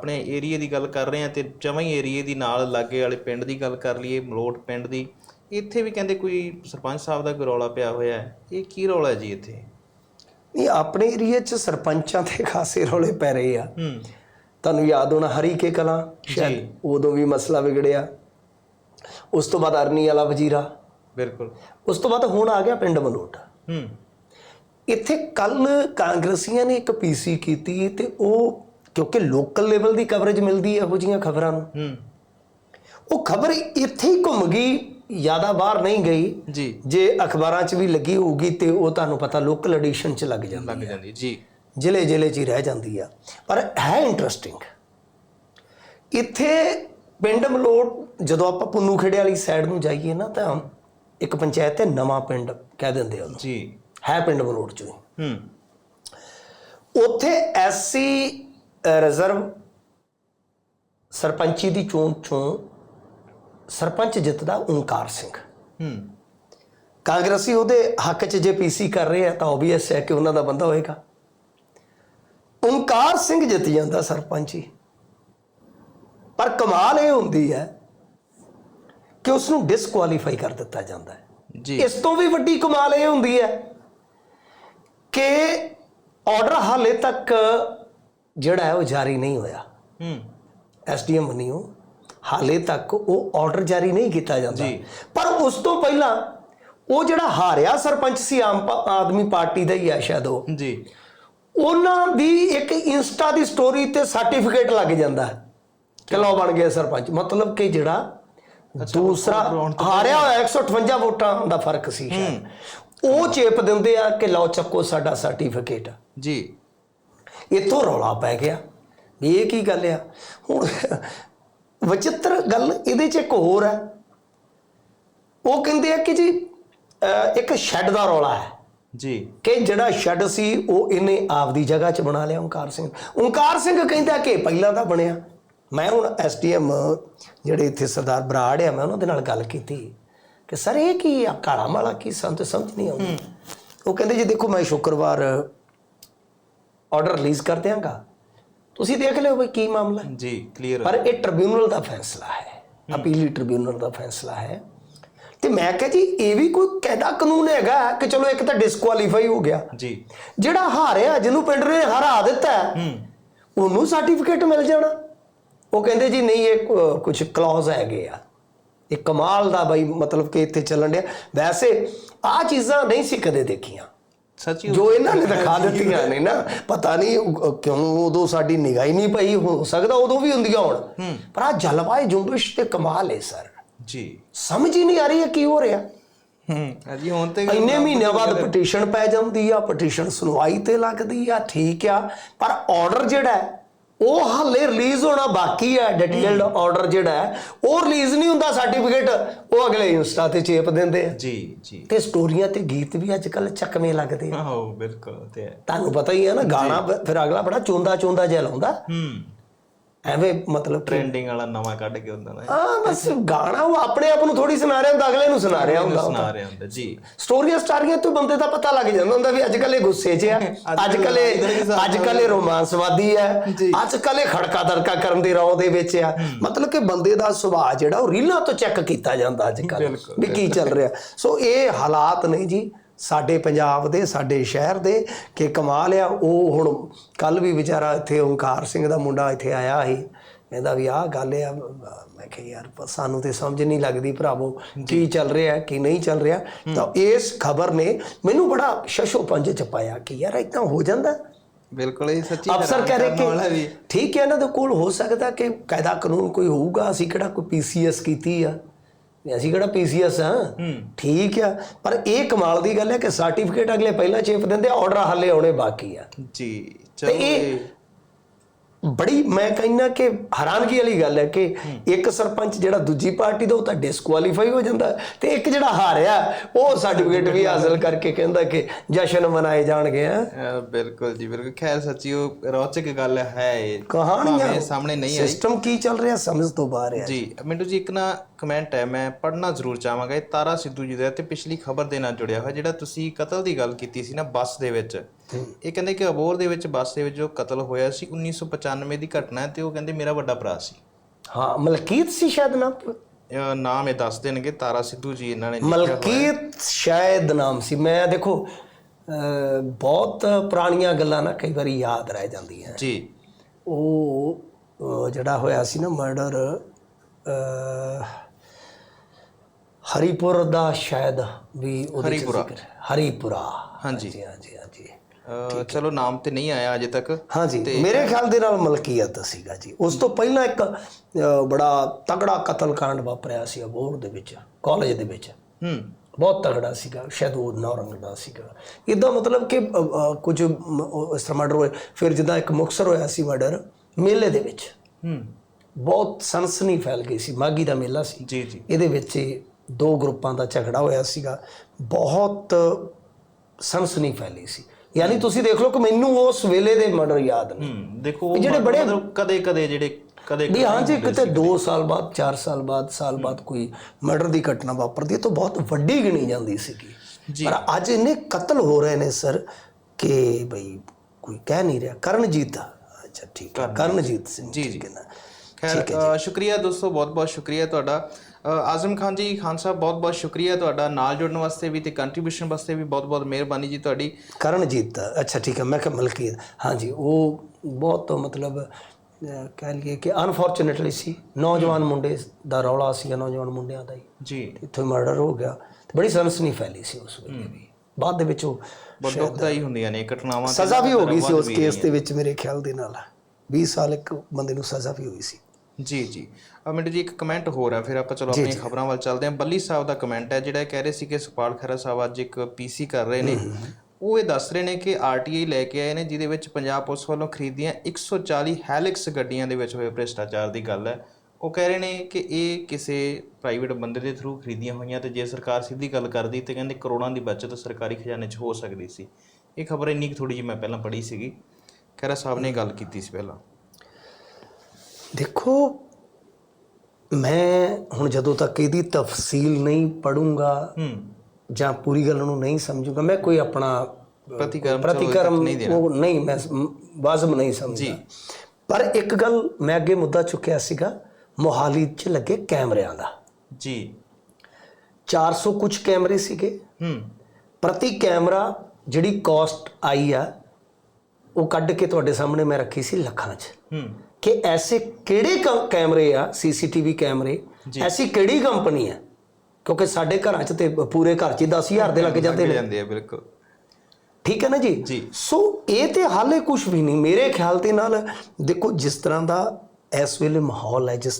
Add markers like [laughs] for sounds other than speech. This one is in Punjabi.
ਆਪਣੇ ਏਰੀਏ ਦੀ ਗੱਲ ਕਰ ਰਹੇ ਹਾਂ ਤੇ ਜਮਾਂ ਹੀ ਏਰੀਏ ਦੀ ਨਾਲ ਲਾਗੇ ਵਾਲੇ ਪਿੰਡ ਦੀ ਗੱਲ ਕਰ ਲਈਏ ਮਲੋਟ ਪਿੰਡ ਦੀ ਇੱਥੇ ਵੀ ਕਹਿੰਦੇ ਕੋਈ ਸਰਪੰਚ ਸਾਹਿਬ ਦਾ ਕੋਈ ਰੌਲਾ ਪਿਆ ਹੋਇਆ ਹੈ? ਇਹ ਕੀ ਰੌਲਾ ਜੀ ਇੱਥੇ? ਨਹੀਂ ਆਪਣੇ ਏਰੀਆ 'ਚ ਸਰਪੰਚਾਂ ਦੇ ਖਾਸੇ ਰੌਲੇ ਪੈ ਰਹੇ ਆ। ਹੂੰ। ਤੁਹਾਨੂੰ ਯਾਦ ਹੋਣਾ ਹਰੀ ਕੇ ਕਲਾਂ? ਸ਼ਾਇਦ ਉਦੋਂ ਵੀ ਮਸਲਾ ਵਿਗੜਿਆ। ਉਸ ਤੋਂ ਬਾਅਦ ਅਰਨੀ ਵਾਲਾ ਵਜ਼ੀਰਾ। ਬਿਲਕੁਲ। ਉਸ ਤੋਂ ਬਾਅਦ ਹੁਣ ਆ ਗਿਆ ਪਿੰਡ ਮਲੋਟ। ਹੂੰ। ਇੱਥੇ ਕੱਲ ਕਾਂਗਰਸੀਆਂ ਨੇ ਇੱਕ ਪੀਸੀ ਕੀਤੀ ਤੇ ਉਹ ਕਿਉਂਕਿ ਲੋਕਲ ਲੈਵਲ ਦੀ ਕਵਰੇਜ ਮਿਲਦੀ ਹੈ ਇਹੋ ਜਿਹੀਆਂ ਖਬਰਾਂ ਨੂੰ। ਹੂੰ। ਉਹ ਖਬਰ ਇੱਥੇ ਹੀ ਘੁੰਮ ਗਈ ਜ਼ਿਆਦਾ ਬਾਹਰ ਨਹੀਂ ਗਈ। ਜੀ। ਜੇ ਅਖਬਾਰਾਂ 'ਚ ਵੀ ਲੱਗੀ ਹੋਊਗੀ ਤੇ ਉਹ ਤੁਹਾਨੂੰ ਪਤਾ ਲੋਕਲ ਐਡੀਸ਼ਨ 'ਚ ਲੱਗ ਜਾਂਦਾ ਲੱਗ ਜਾਂਦੀ ਜੀ। ਜ਼ਿਲ੍ਹੇ ਜ਼ਿਲ੍ਹੇ 'ਚ ਹੀ ਰਹਿ ਜਾਂਦੀ ਆ। ਪਰ ਹੈ ਇੰਟਰਸਟਿੰਗ ਇੱਥੇ ਪਿੰਡ ਮਲੋਟ ਜਦੋਂ ਆਪਾਂ ਪੁੰਨੂ ਖੇੜੇ ਵਾਲੀ ਸਾਈਡ ਨੂੰ ਜਾਈਏ ਨਾ ਤਾਂ ਇੱਕ ਪੰਚਾਇਤ ਹੈ ਨਵਾਂ ਪਿੰਡ ਕਹਿ ਦਿੰਦੇ ਉਹਨੂੰ। ਜੀ। ਹੈ ਪਿੰਡ ਮਲੋਟ 'ਚ ਹੀ। ਉੱਥੇ ਐਸਸੀ ਰਿਜ਼ਰਵ ਸਰਪੰਚੀ ਦੀ ਚੋਣ ਚੋਂ ਸਰਪੰਚ ਜਿੱਤਦਾ ਓਂਕਾਰ ਸਿੰਘ। ਹੂੰ। ਕਾਂਗਰਸੀ ਉਹਦੇ ਹੱਕ 'ਚ ਜੇ ਪੀਸੀ ਕਰ ਰਹੇ ਆ ਤਾਂ ਓਬਵੀਅਸ ਹੈ ਕਿ ਉਹਨਾਂ ਦਾ ਬੰਦਾ ਹੋਏਗਾ। ਓਂਕਾਰ ਸਿੰਘ ਜਿੱਤ ਜਾਂਦਾ ਸਰਪੰਚੀ। ਪਰ ਕਮਾਲ ਇਹ ਹੁੰਦੀ ਹੈ ਕਿ ਉਸ ਨੂੰ ਡਿਸਕੁਆਲੀਫਾਈ ਕਰ ਦਿੱਤਾ ਜਾਂਦਾ ਹੈ। ਜੀ। ਇਸ ਤੋਂ ਵੀ ਵੱਡੀ ਕਮਾਲ ਇਹ ਹੁੰਦੀ ਹੈ ਕਿ ਆਰਡਰ ਹਾਲੇ ਤੱਕ ਜਿਹੜਾ ਹੈ ਉਹ ਜਾਰੀ ਨਹੀਂ ਹੋਇਆ। ਹੂੰ। ਐਸਡੀਐਮ ਬਣੀਓ ਹਾਲੇ ਤੱਕ ਉਹ ਆਰਡਰ ਜਾਰੀ ਨਹੀਂ ਕੀਤਾ ਜਾਂਦਾ। ਪਰ ਉਸ ਤੋਂ ਪਹਿਲਾਂ ਉਹ ਜਿਹੜਾ ਹਾਰਿਆ ਸਰਪੰਚ ਸੀ ਆਮ ਆਦਮੀ ਪਾਰਟੀ ਦਾ ਹੀ ਹੈ ਸ਼ਾਇਦ ਉਹ। ਜੀ। ਉਹਨਾਂ ਦੀ ਇੱਕ ਇੰਸਟਾ ਦੀ ਸਟੋਰੀ ਤੇ ਸਰਟੀਫਿਕੇਟ ਲੱਗ ਜਾਂਦਾ। ਕਿ ਲਓ ਬਣ ਗਿਆ ਸਰਪੰਚ। ਮਤਲਬ ਕਿ ਜਿਹੜਾ ਦੂਸਰਾ ਹਾਰਿਆ ਹੋਇਆ 158 ਵੋਟਾਂ ਦਾ ਫ਼ਰਕ ਸੀ ਸ਼ਾਇਦ। ਉਹ ਚੇਪ ਦਿੰਦੇ ਆ ਕਿ ਲਓ ਚੱਕੋ ਸਾਡਾ ਸਰਟੀਫਿਕੇਟ ਜੀ। ਇੱਥੋਂ ਰੌਲਾ ਪੈ ਗਿਆ। ਵੀ ਇਹ ਕੀ ਗੱਲ ਆ? ਹੁਣ ਵਿਚਿੱਤਰ ਗੱਲ ਇਹਦੇ 'ਚ ਇੱਕ ਹੋਰ ਹੈ। ਉਹ ਕਹਿੰਦੇ ਆ ਕਿ ਜੀ ਇੱਕ ਸ਼ੈੱਡ ਦਾ ਰੌਲਾ ਹੈ। ਜੀ। ਕਿ ਜਿਹੜਾ ਸ਼ੈੱਡ ਸੀ ਉਹ ਇਹਨੇ ਆਪਦੀ ਜਗ੍ਹਾ 'ਚ ਬਣਾ ਲਿਆ ਓਂਕਾਰ ਸਿੰਘ। ਓਂਕਾਰ ਸਿੰਘ ਕਹਿੰਦਾ ਕਿ ਪਹਿਲਾਂ ਤਾਂ ਬਣਿਆ। ਮੈਂ ਹੁਣ ਐਸਟੀਐਮ ਜਿਹੜੇ ਇੱਥੇ ਸਰਦਾਰ ਬਰਾੜ ਆ ਮੈਂ ਉਹਨਾਂ ਦੇ ਨਾਲ ਗੱਲ ਕੀਤੀ। ਕਿ ਸਰ ਇਹ ਕੀ ਆ? ਕਾਲਾ ਮਾਲਾ ਕੀ? ਸਾਨੂੰ ਤਾਂ ਸਮਝ ਨਹੀਂ ਆਉਂਦੀ। ਉਹ ਕਹਿੰਦੇ ਜੀ ਦੇਖੋ ਮੈਂ ਸ਼ੁੱਕਰਵਾਰ ਆਰਡਰ ਰਿਲੀਜ਼ ਕਰ ਦਿਆਂਗਾ। ਤੁਸੀਂ ਦੇਖ ਲਿਓ ਬਈ ਕੀ ਮਾਮਲਾ ਹੈ। ਜੀ ਕਲੀਅਰ ਪਰ ਇਹ ਟ੍ਰਿਬਿਊਨਲ ਦਾ ਫੈਸਲਾ ਹੈ ਅਪੀਲੀ ਟ੍ਰਿਬਿਊਨਲ ਦਾ ਫੈਸਲਾ ਹੈ। ਤੇ ਮੈਂ ਕਿਹਾ ਜੀ ਇਹ ਵੀ ਕੋਈ ਕਾਇਦਾ ਕਾਨੂੰਨ ਹੈਗਾ ਕਿ ਚਲੋ ਇੱਕ ਤਾਂ ਡਿਸਕੁਆਲੀਫਾਈ ਹੋ ਗਿਆ। ਜੀ। ਜਿਹੜਾ ਹਾਰਿਆ ਜਿਹਨੂੰ ਪਿੰਡ ਨੇ ਹਰਾ ਦਿੱਤਾ ਉਹਨੂੰ ਸਰਟੀਫਿਕੇਟ ਮਿਲ ਜਾਣਾ। ਉਹ ਕਹਿੰਦੇ ਜੀ ਨਹੀਂ ਇਹ ਕੁਝ ਕਲੌਜ਼ ਹੈਗੇ ਆ। ਇਹ ਕਮਾਲ ਦਾ ਬਈ ਮਤਲਬ ਕਿ ਇੱਥੇ ਚੱਲਣ ਡਿਆ। ਵੈਸੇ ਆ ਚੀਜ਼ਾਂ ਨਹੀਂ ਸੀ ਕਦੇ ਦੇਖੀਆਂ। ਸੱਚੀ ਜੋ ਇਹਨਾਂ ਨੇ ਦਿਖਾ ਦਿੱਤੀਆਂ ਨੇ ਨਾ ਪਤਾ ਨਹੀਂ ਕਿਉਂ ਉਦੋਂ ਸਾਡੀ ਨਿਗਾਹ ਹੀ ਨਹੀਂ ਪਈ ਹੋ ਸਕਦਾ ਉਦੋਂ ਵੀ ਹੁੰਦੀਆਂ ਹੋਣ। ਪਰ ਆ ਜਲਵਾਯੂ ਜੁੰਬਿਸ਼ ਤੇ ਕਮਾਲ ਹੈ ਸਰ। ਜੀ। ਸਮਝ ਹੀ ਨਹੀਂ ਆ ਰਹੀ ਹੈ ਕੀ ਹੋ ਰਿਹਾ। ਹੂੰ ਅਜੀ ਹੁਣ ਤੇ ਇੰਨੇ ਮਹੀਨਿਆਂ ਬਾਅਦ ਪਟੀਸ਼ਨ ਪੈ ਜਾਂਦੀ ਆ ਪਟੀਸ਼ਨ ਸੁਣਵਾਈ ਤੇ ਲੱਗਦੀ ਆ ਠੀਕ ਆ। ਪਰ ਆਰਡਰ ਜਿਹੜਾ ਹੈ ਉਹ ਹਾਲੇ ਰਿਲੀਜ਼ ਹੋਣਾ ਬਾਕੀ ਹੈ ਡਿਟੇਲਡ ਆਰਡਰ ਜਿਹੜਾ ਹੈ ਉਹ ਰਿਲੀਜ਼ ਨਹੀਂ ਹੁੰਦਾ ਸਰਟੀਫਿਕੇਟ ਉਹ ਅਗਲੇ ਇੰਸਟਾ ਤੇ ਚੇਪ ਦਿੰਦੇ ਆ। ਜੀ ਜੀ। ਤੇ ਸਟੋਰੀਆਂ ਤੇ ਗੀਤ ਵੀ ਅੱਜ ਕੱਲ ਚੱਕਵੇਂ ਲੱਗਦੇ ਆ। ਆਹੋ ਬਿਲਕੁਲ ਤੇ। ਤੁਹਾਨੂੰ ਪਤਾ ਹੀ ਹੈ ਨਾ ਗਾਣਾ ਫਿਰ ਅਗਲਾ ਬੜਾ ਚੋਂਦਾ ਚੋਂਦਾ ਜਿਹਾ ਲਾਉਂਦਾ। ਹੂੰ। ਐਵੇਂ ਮਤਲਬ ਟ੍ਰੈਂਡਿੰਗ ਵਾਲਾ ਨਵਾਂ ਕੱਢ ਕੇ ਹੁੰਦਾ ਨਾ। ਹਾਂ ਬਸ ਗਾਣਾ ਉਹ ਆਪਣੇ ਆਪ ਨੂੰ ਥੋੜੀ ਸੁਣਾ ਰਿਹਾ ਹੁੰਦਾ ਅਗਲੇ ਨੂੰ ਸੁਣਾ ਰਿਹਾ ਹੁੰਦਾ। ਸੁਣਾ ਰਿਹਾ ਹੁੰਦਾ ਜੀ। ਸਟੋਰੀਆਂ ਸਟਾਰੀਆਂ ਤੋਂ ਬੰਦੇ ਦਾ ਪਤਾ ਲੱਗ ਜਾਂਦਾ ਹੁੰਦਾ ਵੀ ਅੱਜ ਕੱਲ ਇਹ ਗੁੱਸੇ 'ਚ ਆ। [laughs] ਅੱਜ ਕੱਲ ਇਹ ਅੱਜ ਕੱਲ ਇਹ ਰੋਮਾਂਸਵਾਦੀ ਹੈ। ਅੱਜ ਕੱਲ ਇਹ ਖੜਕਾ ਦਰਕਾ ਕਰਨ ਦੇ ਰੌ ਦੇ ਵਿੱਚ ਆ। ਮਤਲਬ ਕਿ ਬੰਦੇ ਦਾ ਸੁਭਾਅ ਜਿਹੜਾ ਉਹ ਰੀਲਾਂ ਤੋਂ ਚੈੱਕ ਕੀਤਾ ਜਾਂਦਾ ਅੱਜ ਕੱਲ ਵੀ ਕੀ ਚੱਲ ਰਿਹਾ। ਸੋ ਇਹ ਹਾਲਾਤ ਨੇ ਜੀ। ਸਾਡੇ ਪੰਜਾਬ ਦੇ ਸਾਡੇ ਸ਼ਹਿਰ ਦੇ ਕਿ ਕਮਾਲ ਆ ਉਹ ਹੁਣ ਕੱਲ ਵੀ ਵਿਚਾਰਾ ਇੱਥੇ ਓਂਕਾਰ ਸਿੰਘ ਦਾ ਮੁੰਡਾ ਇੱਥੇ ਆਇਆ ਸੀ। ਕਹਿੰਦਾ ਵੀ ਆਹ ਗੱਲ ਆ ਮੈਂ ਕਿਹਾ ਯਾਰ ਸਾਨੂੰ ਤੇ ਸਮਝ ਨਹੀਂ ਲੱਗਦੀ ਭਰਾਵੋ ਕੀ ਚੱਲ ਰਿਹਾ ਕੀ ਨਹੀਂ ਚੱਲ ਰਿਹਾ। ਤਾਂ ਇਸ ਖਬਰ ਨੇ ਮੈਨੂੰ ਬੜਾ ਸ਼ਸ਼ੋ ਪੰਜ ਚ ਪਾਇਆ ਕਿ ਯਾਰ ਇਦਾਂ ਹੋ ਜਾਂਦਾ। ਬਿਲਕੁਲ ਇਹ ਸੱਚੀ ਅਫਸਰ ਕਹਿ ਰਹੇ ਕਰਨ ਵਾਲਾ ਵੀ। ਕਿ ਠੀਕ ਹੈ ਇਹਨਾਂ ਦੇ ਕੋਲ ਹੋ ਸਕਦਾ ਕਿ ਕਾਇਦਾ ਕਾਨੂੰਨ ਕੋਈ ਹੋਊਗਾ ਅਸੀਂ ਕਿਹੜਾ ਕੋਈ ਪੀਸੀਐਸ ਕੀਤੀ ਆ। ਵੀ ਅਸੀਂ ਕਿਹੜਾ ਪੀਸੀਐਸ ਆ? ਠੀਕ ਆ। ਪਰ ਇਹ ਕਮਾਲ ਦੀ ਗੱਲ ਹੈ ਕਿ ਸਰਟੀਫਿਕੇਟ ਅਗਲੇ ਪਹਿਲਾਂ ਚੇਪ ਦਿੰਦੇ ਆਰਡਰ ਹਾਲੇ ਆਉਣੇ ਬਾਕੀ ਆ। ਜੀ ਚਲੋ ਇਹ ਬੜੀ ਮੈਂ ਕਹਿੰਦਾ ਕਿ ਹੈਰਾਨਗੀ ਵਾਲੀ ਗੱਲ ਹੈ ਕਿ ਇੱਕ ਸਰਪੰਚ ਜਿਹੜਾ ਦੂਜੀ ਪਾਰਟੀ ਦਾ ਉਹ ਤਾਂ ਡਿਸਕੁਆਲੀਫਾਈ ਹੋ ਜਾਂਦਾ ਤੇ ਇੱਕ ਜਿਹੜਾ ਹਾਰਿਆ ਉਹ ਸਰਟੀਫਿਕੇਟ ਵੀ ਹਾਸਲ ਕਰਕੇ ਕਹਿੰਦਾ ਕਿ ਜਸ਼ਨ ਮਨਾਏ ਜਾਣਗੇ ਅਹ ਬਿਲਕੁਲ ਜੀ ਬਿਲਕੁਲ। ਖੈਰ ਸੱਚੀ ਉਹ ਰੌਚਕ ਗੱਲ ਹੈ ਇਹ। ਕਹਾਣੀਆਂ ਸਾਹਮਣੇ ਨਹੀਂ ਆਈ। ਸਿਸਟਮ ਕੀ ਚੱਲ ਰਿਹਾ ਸਮਝ ਤੋਂ ਬਾਹਰ ਹੈ। ਜੀ ਮਿੰਟੂ ਜੀ ਇੱਕ ਨਾ ਕਮੈਂਟ ਹੈ ਮੈਂ ਪੜ੍ਹਨਾ ਜ਼ਰੂਰ ਚਾਹਾਂਗਾ। ਇਹ ਤਾਰਾ ਸਿੱਧੂ ਜੀ ਦਾ ਤੇ ਪਿਛਲੀ ਖਬਰ ਦੇ ਨਾਲ ਜੁੜਿਆ ਹੋਇਆ ਜਿਹੜਾ ਤੁਸੀਂ ਕਤਲ ਦੀ ਗੱਲ ਕੀਤੀ ਸੀ ਨਾ ਬੱਸ ਦੇ ਵਿੱਚ। ਇਹ ਕਹਿੰਦੇ ਕਿ ਅਬੋਰ ਦੇ ਵਿੱਚ ਬੱਸ ਦੇ ਵਿੱਚ ਜੋ ਕਤਲ ਹੋਇਆ ਸੀ 1995 ਦੀ ਘਟਨਾ ਹੈ ਤੇ ਉਹ ਕਹਿੰਦੇ ਮੇਰਾ ਵੱਡਾ ਭਰਾ ਸੀ। ਹਾਂ ਮਲਕੀਤ ਸੀ ਸ਼ਾਇਦ ਨਾਮ? ਅਹ ਨਾਮ ਇਹ ਦੱਸ ਦੇਣਗੇ ਤਾਰਾ ਸਿੱਧੂ ਜੀ ਇਹਨਾਂ ਨੇ ਲਿਖਿਆ ਹੋਇਆ। ਮਲਕੀਤ ਸ਼ਾਇਦ ਨਾਮ ਸੀ। ਮੈਂ ਦੇਖੋ ਅਹ, ਬਹੁਤ ਪੁਰਾਣੀਆਂ ਗੱਲਾਂ ਨਾ ਕਈ ਵਾਰੀ ਯਾਦ ਰਹਿ ਜਾਂਦੀਆਂ। ਜੀ। ਉਹ ਅਹ, ਜਿਹੜਾ ਹੋਇਆ ਸੀ ਨਾ ਮਰਡਰ ਹਰੀਪੁਰ ਦਾ ਸ਼ਾਇਦ ਵੀ ਉਹਦੇ ਚ ਹਰੀਪੁਰਾ। ਜ਼ਿਕਰ ਹੈ। ਹਰੀਪੁਰਾ। ਹਾਂਜੀ ਹਾਂਜੀ ਹਾਂਜੀ। ਚਲੋ ਨਾਮ ਤੇ ਨਹੀਂ ਆਇਆ ਅਜੇ ਤੱਕ। ਹਾਂਜੀ ਮੇਰੇ ਖਿਆਲ ਦੇ ਨਾਲ ਮਲਕੀਅਤ ਸੀਗਾ ਜੀ। ਉਸ ਤੋਂ ਪਹਿਲਾਂ ਇੱਕ ਬੜਾ ਤਗੜਾ ਕਤਲकांड ਵਾਪਰਿਆ ਸੀ ਅਬੋਹਰ ਦੇ ਵਿੱਚ ਕਾਲਜ ਦੇ ਵਿੱਚ। ਹੂੰ। ਬਹੁਤ ਤਗੜਾ ਸੀਗਾ ਸ਼ਾਇਦ ਉਹ ਨੌਰੰਗ ਦਾ ਸੀਗਾ। ਇਦਾਂ ਮਤਲਬ ਕਿ ਕੁਝ ਇਸ ਤਰ੍ਹਾਂ ਮਰਡਰ ਹੋਏ। ਫਿਰ ਜਿੱਦਾਂ ਇੱਕ ਮੁਕਸਰ ਹੋਇਆ ਸੀ ਮਰਡਰ ਮੇਲੇ ਦੇ ਵਿੱਚ। ਹੂੰ। ਬਹੁਤ ਸਨਸਨੀ ਫੈਲ ਗਈ ਸੀ ਮਾਗੀ ਦਾ ਮੇਲਾ ਸੀ। ਜੀ ਜੀ। ਇਹਦੇ ਵਿੱਚ ਦੋ ਗਰੁੱਪਾਂ ਦਾ ਝਗੜਾ ਹੋਇਆ ਸੀਗਾ। ਬਹੁਤ ਸਨਸਨੀ ਫੈਲੀ ਸੀ। ਯਾਨੀ ਤੁਸੀਂ ਦੇਖ ਲਓ ਕਿ ਮੈਨੂੰ ਉਸ ਵੇਲੇ ਦੇ ਮਰਡਰ ਯਾਦ ਨੇ। ਹੂੰ ਦੇਖੋ ਜਿਹੜੇ ਬੜੇ- ਕਦੇ ਕਦੇ ਜਿਹੜੇ ਕਦੇ ਵੀ ਹਾਂ ਜੀ ਕਿਤੇ 2 ਸਾਲ ਬਾਅਦ 4 ਸਾਲ ਬਾਅਦ ਸਾਲ ਬਾਅਦ ਕੋਈ ਮਰਡਰ ਦੀ ਘਟਨਾ ਵਾਪਰਦੀ ਹੈ ਤਾਂ ਬਹੁਤ ਵੱਡੀ ਗਿਣੀ ਜਾਂਦੀ ਸੀਗੀ। ਪਰ ਅੱਜ ਇੰਨੇ ਕਤਲ ਹੋ ਰਹੇ ਨੇ ਸਰ ਕਿ ਬਈ ਕੋਈ ਕਹਿ ਨਹੀਂ ਰਿਹਾ। ਕਰਨਜੀਤ ਦਾ। ਅੱਛਾ ਠੀਕ ਹੈ। ਕਰਨਜੀਤ। ਸਿੰਘ ਜੀ, ਜੀ। ਖੈਰ ਸ਼ੁਕਰੀਆ ਦੋਸਤੋ ਬਹੁਤ ਬਹੁਤ ਸ਼ੁਕਰੀਆ ਤੁਹਾਡਾ। ਆਜ਼ਮ ਖਾਨ ਜੀ ਖਾਨ ਸਾਹਿਬ ਬਹੁਤ ਬਹੁਤ ਸ਼ੁਕਰੀਆ ਤੁਹਾਡਾ। ਨਾਲ ਜੁੜਨ ਵਾਸਤੇ ਵੀ ਤੇ ਕੰਟਰੀਬਿਊਸ਼ਨ ਵਾਸਤੇ ਵੀ ਬਹੁਤ ਬਹੁਤ ਮਿਹਰਬਾਨੀ ਜੀ ਤੁਹਾਡੀ। ਕਰਨਜੀਤ ਦਾ ਅੱਛਾ ਠੀਕ ਹੈ। ਮੈਂ ਕਿਹਾ ਮਲਕੀਤ ਹਾਂਜੀ ਉਹ ਬਹੁਤ ਮਤਲਬ ਕਹਿ ਲਈਏ ਕਿ ਅਨਫੋਰਚੂਨੇਟਲੀ ਸੀ। ਨੌਜਵਾਨ ਮੁੰਡੇ ਦਾ ਰੌਲਾ ਸੀ ਨੌਜਵਾਨ ਮੁੰਡਿਆਂ ਦਾ ਹੀ। ਜੀ। ਇੱਥੇ ਮਰਡਰ ਹੋ ਗਿਆ। ਤੇ ਬੜੀ ਸਨਸਨੀ ਫੈਲੀ ਸੀ ਉਸ ਵੇਲੇ ਵੀ। ਬਾਅਦ ਦੇ ਵਿੱਚ ਉਹ ਦੁਖਦਾਈ ਹੁੰਦੀਆਂ ਨੇ ਘਟਨਾਵਾਂ ਸਜ਼ਾ ਵੀ ਹੋ ਗਈ ਸੀ ਉਸ ਕੇਸ ਦੇ ਵਿੱਚ ਮੇਰੇ ਖਿਆਲ ਦੇ ਨਾਲ। 20 ਸਾਲ ਇੱਕ ਬੰਦੇ ਨੂੰ ਸਜ਼ਾ ਵੀ ਹੋਈ ਸੀ। ਜੀ ਜੀ। ਅ, ਮਿੰਟੂ ਜੀ ਇੱਕ ਕਮੈਂਟ ਹੋਰ ਹੈ ਫਿਰ ਆਪਾਂ ਚਲੋ ਆਪਣੀਆਂ ਖਬਰਾਂ ਵੱਲ ਚੱਲਦੇ ਹਾਂ। ਬੱਲੀ ਸਾਹਿਬ ਦਾ ਕਮੈਂਟ ਹੈ ਜਿਹੜਾ ਇਹ ਕਹਿ ਰਹੇ ਸੀ ਕਿ ਸੁਪਾਲ ਖਹਿਰਾ ਸਾਹਿਬ ਅੱਜ ਇੱਕ ਪੀਸੀ ਕਰ ਰਹੇ ਨੇ। ਉਹ ਇਹ ਦੱਸ ਰਹੇ ਨੇ ਕਿ ਆਰਟੀਆਈ ਲੈ ਕੇ ਆਏ ਨੇ ਜਿਹਦੇ ਵਿੱਚ ਪੰਜਾਬ ਪੁਲਿਸ ਵੱਲੋਂ ਖਰੀਦੀਆਂ 140 ਹੈਲਿਕਸ ਗੱਡੀਆਂ ਦੇ ਵਿੱਚ ਹੋਏ ਭ੍ਰਿਸ਼ਟਾਚਾਰ ਦੀ ਗੱਲ ਹੈ। ਉਹ ਕਹਿ ਰਹੇ ਨੇ ਕਿ ਇਹ ਕਿਸੇ ਪ੍ਰਾਈਵੇਟ ਬੰਦੇ ਦੇ ਥਰੂ ਖਰੀਦੀਆਂ ਹੋਈਆਂ ਤੇ ਜੇ ਸਰਕਾਰ ਸਿੱਧੀ ਗੱਲ ਕਰਦੀ ਤੇ ਕਹਿੰਦੇ ਕਰੋੜਾਂ ਦੀ ਬਚਤ ਸਰਕਾਰੀ ਖਜ਼ਾਨੇ 'ਚ ਹੋ ਸਕਦੀ ਸੀ। ਇਹ ਖਬਰ ਇੰਨੀ ਥੋੜੀ ਜਿਹੀ ਮੈਂ ਪਹਿਲਾਂ ਪੜ੍ਹੀ ਸੀਗੀ। ਖਹਿਰਾ ਸਾਹਿਬ ਨੇ ਗੱਲ ਕੀਤੀ ਸੀ ਪਹਿਲਾਂ। ਦੇਖੋ ਮੈਂ ਹੁਣ ਜਦੋਂ ਤੱਕ ਇਹਦੀ ਤਫਸੀਲ ਨਹੀਂ ਪੜੂੰਗਾ ਜਾਂ ਪੂਰੀ ਗੱਲ ਨੂੰ ਨਹੀਂ ਸਮਝੂਗਾ ਮੈਂ ਕੋਈ ਆਪਣਾ ਪ੍ਰਤੀਕਰਮ ਪ੍ਰਤੀਕਰਮ ਉਹ ਨਹੀਂ ਮੈਂ ਵਾਜਬ ਨਹੀਂ ਸਮਝਦਾ। ਪਰ ਇੱਕ ਗੱਲ ਮੈਂ ਅੱਗੇ ਮੁੱਦਾ ਚੁੱਕਿਆ ਸੀਗਾ ਮੋਹਾਲੀ 'ਚ ਲੱਗੇ ਕੈਮਰਿਆਂ ਦਾ। ਜੀ। 400 ਕੁਝ ਕੈਮਰੇ ਸੀਗੇ। ਹੂੰ। ਪ੍ਰਤੀ ਕੈਮਰਾ ਜਿਹੜੀ ਕਾਸਟ ਆਈ ਆ ਉਹ ਕੱਢ ਕੇ ਤੁਹਾਡੇ ਸਾਹਮਣੇ ਮੈਂ ਰੱਖੀ ਸੀ ਲੱਖਾਂ 'ਚ। ਹੂੰ। ਕਿ ਐਸੇ ਕਿਹੜੇ ਕੈਮਰੇ ਆ ਸੀਸੀਟੀਵੀ ਕੈਮਰੇ ਐਸੀ ਕਿਹੜੀ ਕੰਪਨੀ ਆ? ਕਿਉਂਕਿ ਸਾਡੇ ਘਰਾਂ 'ਚ ਤੇ ਪੂਰੇ ਘਰ 'ਚ 10000 ਦੇ ਲੱਗ ਜਾਂਦੇ ਨੇ। ਜਾਂਦੇ ਆ ਬਿਲਕੁਲ। ਠੀਕ ਹੈ ਨਾ ਜੀ। ਸੋ ਇਹ ਤੇ ਹਾਲੇ ਕੁਝ ਵੀ ਨਹੀਂ। ਮੇਰੇ ਖਿਆਲ ਦੇ ਨਾਲ ਦੇਖੋ ਜਿਸ ਤਰ੍ਹਾਂ ਦਾ ਇਸ ਵੇਲੇ ਮਾਹੌਲ ਹੈ ਜਿਸ